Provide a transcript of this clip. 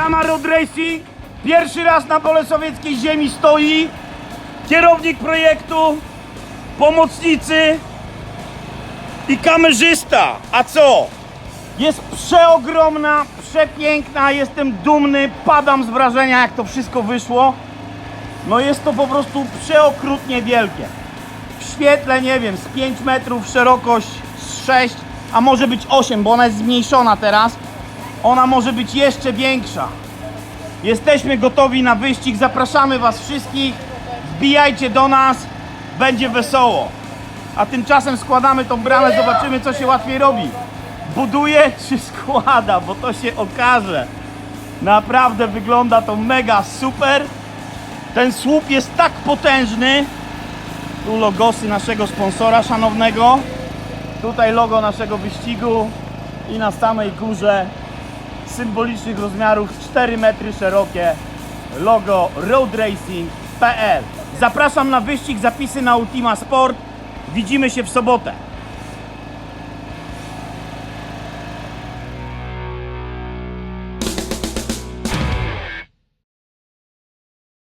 Brama Road Racing. Pierwszy raz na bolesowieckiej ziemi stoi. Kierownik projektu, pomocnicy i kamerzysta. A co? Jest przeogromna, przepiękna, jestem dumny, padam z wrażenia jak to wszystko wyszło. No jest to po prostu przeokrutnie wielkie. W świetle, nie wiem, z 5 metrów, szerokość z 6, a może być 8, bo ona jest zmniejszona teraz. Ona może być jeszcze większa. Jesteśmy gotowi na wyścig, zapraszamy Was wszystkich. Wbijajcie do nas, będzie wesoło. A tymczasem składamy tą bramę, zobaczymy co się łatwiej robi. Buduje czy składa, bo to się okaże. Naprawdę wygląda to mega super. Ten słup jest tak potężny. Tu logosy naszego sponsora szanownego. Tutaj logo naszego wyścigu i na samej górze symbolicznych rozmiarów 4 metry szerokie logo roadracing.pl Zapraszam na wyścig, zapisy na Ultima Sport. Widzimy się w sobotę.